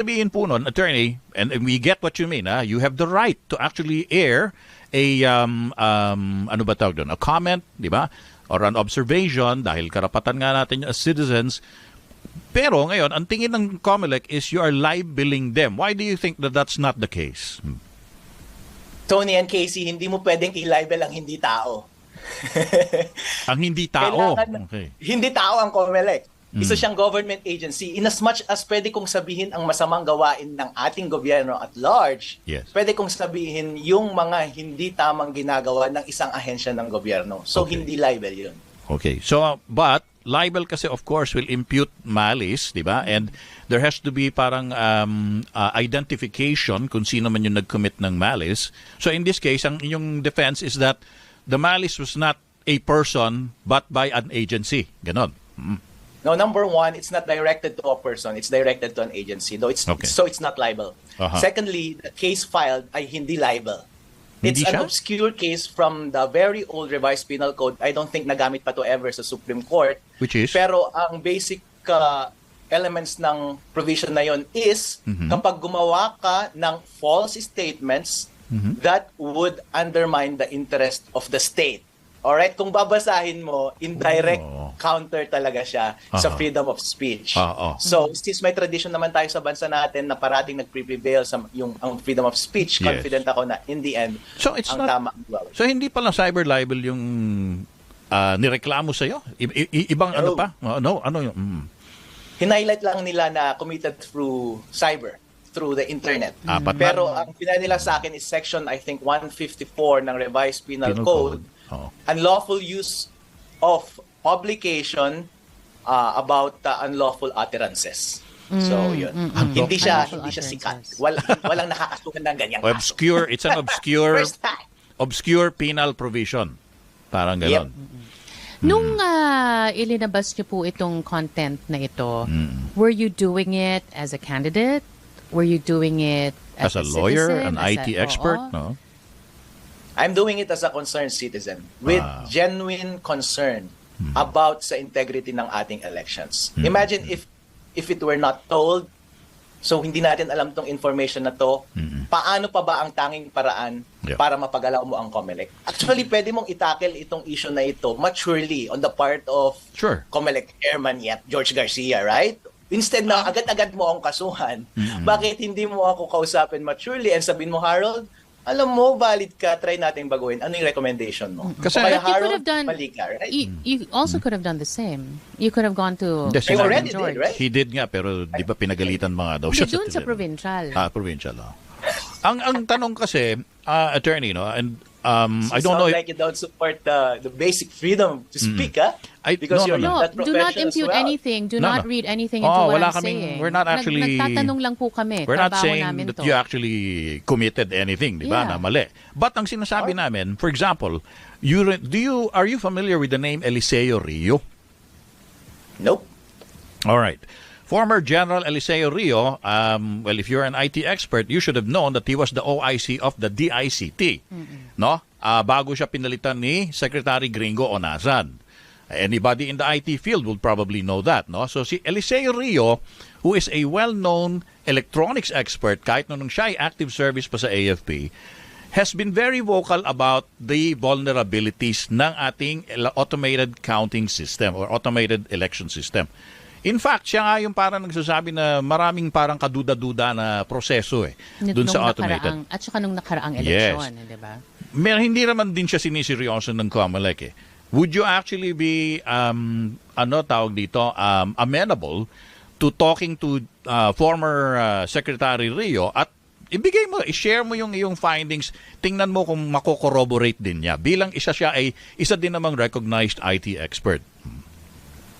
sabihin po nun, attorney, and, we get what you mean, ah, you have the right to actually air a, um, um, ano ba tawag doon, a comment, di ba? Or an observation, dahil karapatan nga natin as citizens. Pero ngayon, ang tingin ng COMELEC is you are libeling them. Why do you think that that's not the case? Hmm. Tony and Casey, hindi mo pwedeng i-libel ang hindi tao. Ang hindi tao. Kailangan- Okay. Hindi tao ang COMELEC. Mm. Isa siyang government agency. In as much as pwede kong sabihin ang masamang gawain ng ating gobyerno at large, Yes. pwede kong sabihin yung mga hindi tamang ginagawa ng isang ahensya ng gobyerno. So, Okay. hindi libel yun. Okay. So, uh, but libel kasi of course will impute malice, di ba? And there has to be parang um, uh, identification kung sino man yung nag-commit ng malice. So in this case, ang inyong defense is that the malice was not a person but by an agency. Ganon. Mm. No, number one, it's not directed to a person. It's directed to an agency. Though it's Okay. so it's not libel. Aha. Secondly, the case filed ay hindi libel. It's Hindi an siya? obscure case from the very old revised penal code. I don't think nagamit pa to ever sa Supreme Court. Which is? Pero ang basic uh, elements ng provision na yon is Mhm. kapag gumawa ka ng false statements Mhm. that would undermine the interest of the state. Alright, kung babasahin mo, indirect Oh. Counter talaga siya sa Aha. freedom of speech. Oh. So, since may tradition naman tayo sa bansa natin na parating nagpre-prevail sa yung ang freedom of speech, Yes. confident ako na in the end, So it's ang not tama. So hindi pala cyber libel yung uh, nireklamo sa iyo? ibang ano No. pa? Oh, no, ano yung mm. Hinighlight lang nila na committed through cyber, through the internet. Ah, but Pero ang pinay nila sa akin is section, I think, 154 ng revised penal, Penal code, Oo. unlawful use of publication uh, about uh, unlawful utterances. So, yun. Hindi siya Unlawful hindi siya sikat. utterances. Wal, walang nakakasuhan ng ganyang kaso. Obscure, it's an obscure First time. obscure penal provision. Parang Yep. gano'n. Nung ah, ilinabas niyo po itong content na ito, Mm. were you doing it as a candidate? Were you doing it As as, a lawyer, citizen? an As IT a- expert, Oo. no? I'm doing it as a concerned citizen with Wow. genuine concern Hmm. about sa integrity ng ating elections. Imagine if if it were not told, so hindi natin alam tong information na to, paano pa ba ang tanging paraan Yeah. para mapagalaw mo ang COMELEC? Actually, pwede mong itackle itong issue na ito maturely on the part of Sure. COMELEC chairman yet, George Garcia, right? Instead na agad-agad mo akong kasuhan, bakit hindi mo ako kausapin maturely and sabihin mo, Harold, alam mo, valid ka, try nating baguhin. Ano yung recommendation mo? Kasi- But you could Harold, have done, mali ka, right? you, you also could have done the same. You could have gone to They sinabi- already George. did, right? He did nga, pero di ba pinagalitan mga daw Hindi, siya dun sa provincial. Ah, provincial, oh. ang ang tanong kasi, ah, attorney, no, and um, So I don't know if- like you don't support the, the basic freedom to speak, ah? I- Because no, you're no, No, do not impute well. anything. Do No, not no. read anything Oh, into what wala I'm kaming- saying. we're not Nag- actually- nagtatanong lang po kami. We're not saying namin that to. you actually committed anything, di ba, Yeah. na mali. But ang sinasabi namin, for example, you re- do you are you familiar with the name Eliseo Rio? Nope. All right. Former General Eliseo Rio, um, well, if you're an IT expert, you should have known that he was the OIC of the DICT. No? Ah, bago siya pinalitan ni Secretary Gringo Onazan. Anybody in the IT field will probably know that, no? So si Eliseo Rio, who is a well-known electronics expert, kahit nung siya ay active service pa sa AFP, has been very vocal about the vulnerabilities ng ating automated counting system or automated election system. In fact, siya nga yung parang nagsasabi na maraming parang kaduda-duda na proseso eh dun sa automated. nakaraang- At saka nung nakaraang Yes. eleksyon, di ba? Mer hindi naman din siya siniseryoso ng COMELEC eh. Would you actually be um ano tawag dito um amenable to talking to uh, former uh, Secretary Rio at ibigay mo, i-share mo yung iyong findings, tingnan mo kung mako-corroborate din niya. Bilang isa siya ay isa din namang recognized IT expert.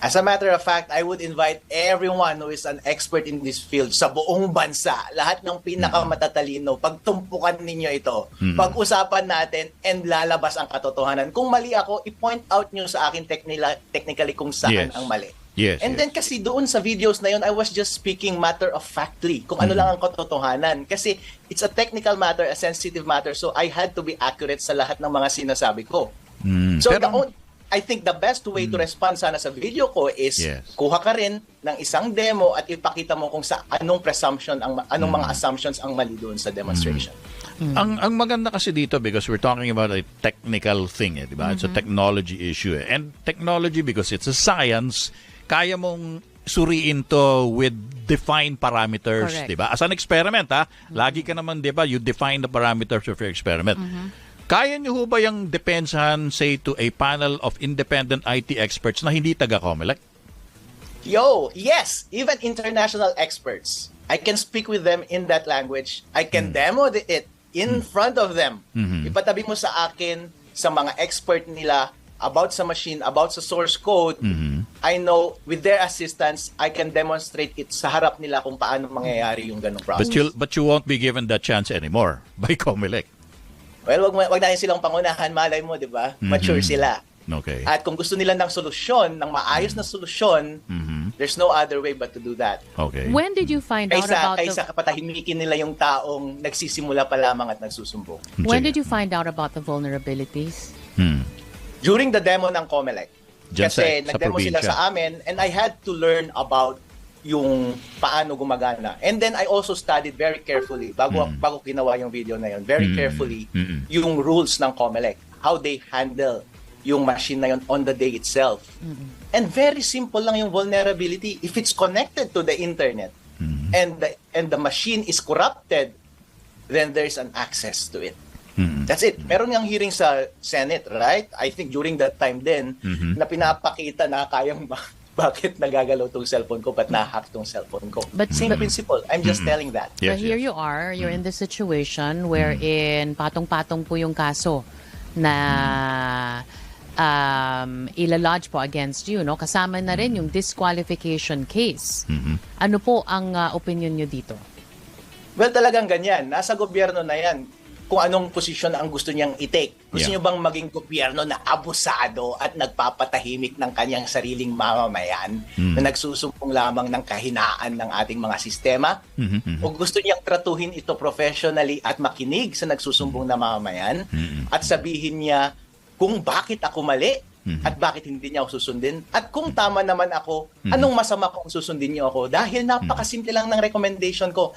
As a matter of fact, I would invite everyone who is an expert in this field sa buong bansa, lahat ng pinakamatatalino, pagtumpukan ninyo ito, pag-usapan natin and lalabas ang katotohanan. Kung mali ako, i-point out nyo sa akin technically, technically kung saan Yes. ang mali. Yes. And yes. then kasi doon sa videos na yun, I was just speaking matter of factly, kung ano lang ang katotohanan. Kasi it's a technical matter, a sensitive matter, so I had to be accurate sa lahat ng mga sinasabi ko. Mm, So pero- the I think the best way to respond sana sa video ko is Yes. kuha ka rin ng isang demo at ipakita mo kung sa anong presumption ang anong mga assumptions ang mali doon sa demonstration. Ang ang maganda kasi dito because we're talking about a technical thing, eh, di ba? It's a technology issue. eh. And technology because it's a science, kaya mong suriin to with defined parameters, di ba? As an experiment, ha? Lagi ka naman, di ba, you define the parameters of your experiment. Kaya niyo ho ba yung depensahan, say, to a panel of independent IT experts na hindi taga-COMELEC? Yo, yes, even international experts. I can speak with them in that language. I can demo the, it in front of them. Ipatabi mo sa akin sa mga expert nila about sa machine, about sa source code. I know with their assistance, I can demonstrate it sa harap nila kung paano mangyayari yung ganong process. But, you'll, but you won't be given that chance anymore by COMELEC. Well, wag, wag natin silang pangunahan, malay mo, di ba? Mature sila. Okay. At kung gusto nila ng solusyon, ng maayos na solusyon, there's no other way but to do that. Okay. When did you find out Kaysa, about kaysa the kapatahimikin nila yung taong nagsisimula pa lamang at nagsusumbong. When did you find out about the vulnerabilities? Hmm. During the demo ng Comelec. Dyan Kasi sa- sa nag-demo sila probinsya. sa amin and I had to learn about yung paano gumagana. And then I also studied very carefully bago bago ginawa yung video na yun. Very carefully Mm. yung rules ng Comelec, how they handle yung machine na yun on the day itself. And very simple lang yung vulnerability. If it's connected to the internet and the, and the machine is corrupted, then there's an access to it. That's it. Meron ngang hearing sa Senate, right? I think during that time din, na pinapakita na kayang bakit nagagalaw tong cellphone ko, ba't na-hack tong cellphone ko. But- Same but- principle. I'm just telling that. Yes, but here yes. you are, you're in the situation wherein patong-patong po yung kaso na um, ilalodge po against you, no? Kasama na rin yung disqualification case. Ano po ang uh, opinion nyo dito? Well, talagang ganyan. Nasa gobyerno na yan kung anong posisyon ang gusto niyang i-take. Gusto Yeah. niyo bang maging gobyerno na abusado at nagpapatahimik ng kanyang sariling mamamayan na nagsusumpong lamang ng kahinaan ng ating mga sistema? O gusto niyang tratuhin ito professionally at makinig sa nagsusumbong na mamamayan at sabihin niya kung bakit ako mali at bakit hindi niya ako susundin at kung tama naman ako, anong masama kung susundin niyo ako dahil napakasimple lang ng recommendation ko.